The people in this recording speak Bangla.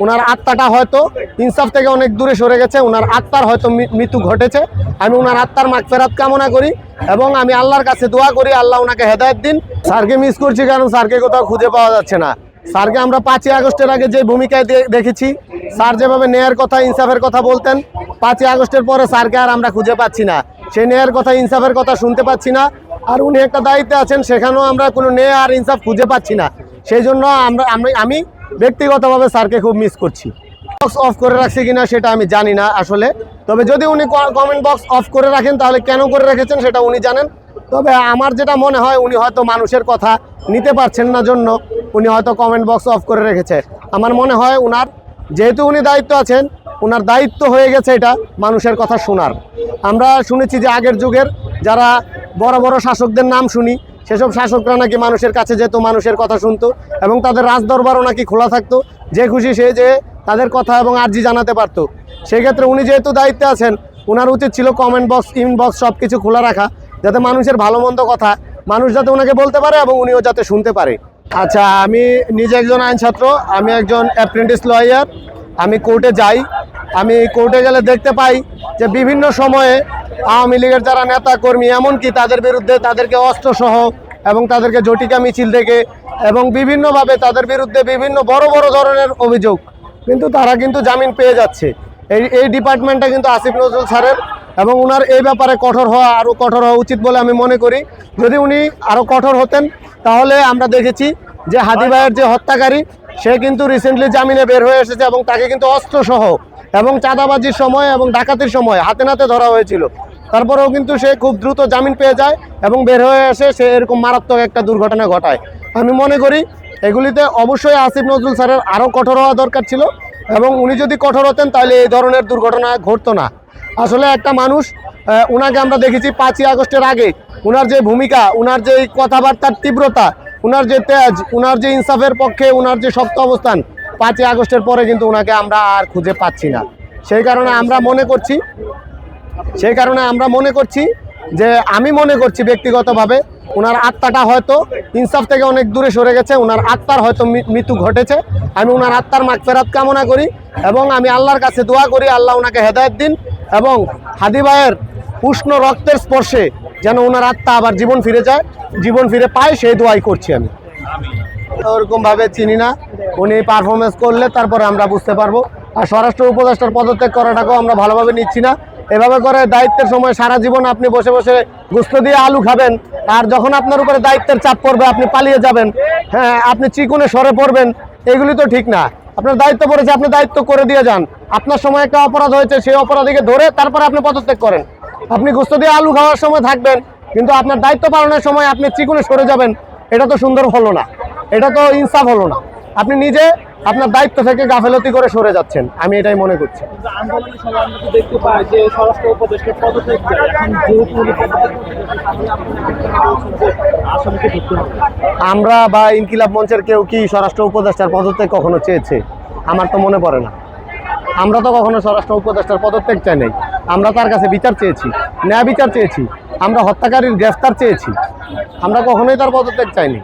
ওনার আত্মাটা হয়তো ইনসাফ থেকে অনেক দূরে সরে গেছে, ওনার আত্মার হয়তো মৃত্যু ঘটেছে। আমি ওনার আত্মার মাগফেরাত কামনা করি এবং আমি আল্লাহর কাছে দোয়া করি, আল্লাহ ওনাকে হেদায়ত দিন। স্যারকে মিস করছি কারণ স্যারকে কোথাও খুঁজে পাওয়া যাচ্ছে না। স্যারকে আমরা পাঁচই আগস্টের আগে যে ভূমিকায় দেখেছি, স্যার যেভাবে নেয়ার কথা, ইনসাফের কথা বলতেন, পাঁচই আগস্টের পরে স্যারকে আর আমরা খুঁজে পাচ্ছি না। সেই নেয়ার কথা, ইনসাফের কথা শুনতে পাচ্ছি না। আর উনি একটা দায়িত্বে আছেন, সেখানেও আমরা কোনো ন্যায় আর ইনসাফ খুঁজে পাচ্ছি না। সেই জন্য আমরা আমি- আমি ব্যক্তিগতভাবে স্যারকে খুব মিস করছি। বক্স অফ করে রাখছে কিনা সেটা আমি জানি না আসলে। তবে যদি উনি কমেন্ট বক্স অফ করে রাখেন, তাহলে কেন করে রেখেছেন সেটা উনি জানেন। তবে আমার যেটা মনে হয়, উনি হয়তো মানুষের কথা নিতে পারছেন না জন্য উনি হয়তো কমেন্ট বক্স অফ করে রেখেছে। আমার মনে হয় উনার, যেহেতু উনি দায়িত্ব আছেন ওনার দায়িত্ব হয়ে গেছে এটা মানুষের কথা শোনার। আমরা শুনেছি যে আগের যুগের যারা বড় বড় শাসকদের নাম শুনি সেসব শাসকরা নাকি মানুষের কাছে যেত, মানুষের কথা শুনতো এবং তাদের রাজদরবারও নাকি খোলা থাকতো। যে খুশি সে যে তাদের কথা এবং আর্জি জানাতে পারতো। সেক্ষেত্রে উনি যেহেতু দায়িত্বে আছেন ওনার উচিত ছিল কমেন্ট বক্স ইনবক্স সব কিছু খোলা রাখা, যাতে মানুষের ভালো মন্দ কথা, মানুষ যাতে ওনাকে বলতে পারে এবং উনিও যাতে শুনতে পারে। আচ্ছা আমি নিজে একজন আইন ছাত্র, আমি একজন অ্যাপ্রেন্টিস লয়ার আমি কোর্টে যাই। আমি কোর্টে গেলে দেখতে পাই যে বিভিন্ন সময়ে আওয়ামী লীগের যারা নেতা কর্মী এমনকি তাদের বিরুদ্ধে তাদেরকে অস্ত্রসহ এবং তাদেরকে জটিকা মিছিল থেকে এবং বিভিন্নভাবে তাদের বিরুদ্ধে বিভিন্ন বড় বড় ধরনের অভিযোগ কিন্তু তারা কিন্তু জামিন পেয়ে যাচ্ছে। এই এই ডিপার্টমেন্টটা কিন্তু আসিফ নজরুল স্যারের এবং ওনার এই ব্যাপারে কঠোর হওয়া আরও কঠোর হওয়া উচিত বলে আমি মনে করি। যদি উনি আরও কঠোর হতেন, তাহলে আমরা দেখেছি যে হাদি ভাইয়ের যে হত্যাকারী, সে কিন্তু রিসেন্টলি জামিনে বের হয়ে এসেছে এবং তাকে কিন্তু অস্ত্রসহ এবং চাঁদাবাজির সময় এবং ডাকাতির সময় হাতে নাতে ধরা হয়েছিল। তারপরেও কিন্তু সে খুব দ্রুত জামিন পেয়ে যায় এবং বের হয়ে এসে সে এরকম মারাত্মক একটা দুর্ঘটনা ঘটায়। আমি মনে করি এগুলিতে অবশ্যই আসিফ নজরুল স্যারের আরও কঠোর হওয়া দরকার ছিল এবং উনি যদি কঠোর হতেন তাহলে এই ধরনের দুর্ঘটনা ঘটতো না। আসলে একটা মানুষ ওনাকে আমরা দেখেছি পাঁচই আগস্টের আগে। ওনার যে ভূমিকা, উনার যে কথাবার্তার তীব্রতা ওনার যে তেজ ওনার যে ইনসাফের পক্ষে ওনার যে শক্ত অবস্থান, পাঁচই আগস্টের পরে কিন্তু ওনাকে আমরা আর খুঁজে পাচ্ছি না। সেই কারণে আমরা মনে করছি সেই কারণে আমরা মনে করছি যে আমি মনে করছি ব্যক্তিগতভাবে ওনার আত্মাটা হয়তো ইনসাফ থেকে অনেক দূরে সরে গেছে, ওনার আত্মার হয়তো মৃত্যু ঘটেছে। আমি ওনার আত্মার মাগফেরাত কামনা করি এবং আমি আল্লাহর কাছে দোয়া করি, আল্লাহ ওনাকে হেদায়ত দিন এবং হাদি ভাইয়ের উষ্ণ রক্তের স্পর্শে যেন ওনার আত্মা আবার জীবন ফিরে যায়, জীবন ফিরে পায়, সেই দোয়াই করছি আমি। ওরকমভাবে চিনি না, উনি পারফরমেন্স করলে তারপরে আমরা বুঝতে পারব। আর স্বরাষ্ট্র উপদেষ্টার পদত্যাগ করাটাকেও আমরা ভালোভাবে নিচ্ছি না। এভাবে করে দায়িত্বের সময় সারা জীবন আপনি বসে বসে গুস্ত দিয়ে আলু খাবেন, আর যখন আপনার উপরে দায়িত্বের চাপ পড়বে, আপনি পালিয়ে যাবেন হ্যাঁ আপনি চিকুনে সরে পড়বেন, এগুলি তো ঠিক না। আপনার দায়িত্ব পড়েছে, আপনি দায়িত্ব করে দিয়ে যান। আপনার সময় একটা অপরাধ হয়েছে, সেই অপরাধীকে ধরে তারপরে আপনি পদত্যাগ করেন। আপনি গুস্ত দিয়ে আলু খাওয়ার সময় থাকবেন, কিন্তু আপনার দায়িত্ব পালনের সময় আপনি চিকুনে সরে যাবেন, এটা তো সুন্দর হলো না। এটা তো ইনসাফ হলো না। আপনি নিজে আপনার দায়িত্ব থেকে গাফেলতি করে সরে যাচ্ছেন আমি এটাই মনে করছি। আমরা বা ইনকিলাব মঞ্চের কেউ কি স্বরাষ্ট্র উপদেষ্টার পদত্যাগ কখনো চেয়েছে? আমার তো মনে পড়ে না। আমরা তো কখনো স্বরাষ্ট্র উপদেষ্টার পদত্যাগ চাই নাই। আমরা তার কাছে বিচার চেয়েছি ন্যায় বিচার চেয়েছি আমরা হত্যাকারীর গ্রেফতার চেয়েছি। আমরা কখনোই তার পদত্যাগ চাইনি।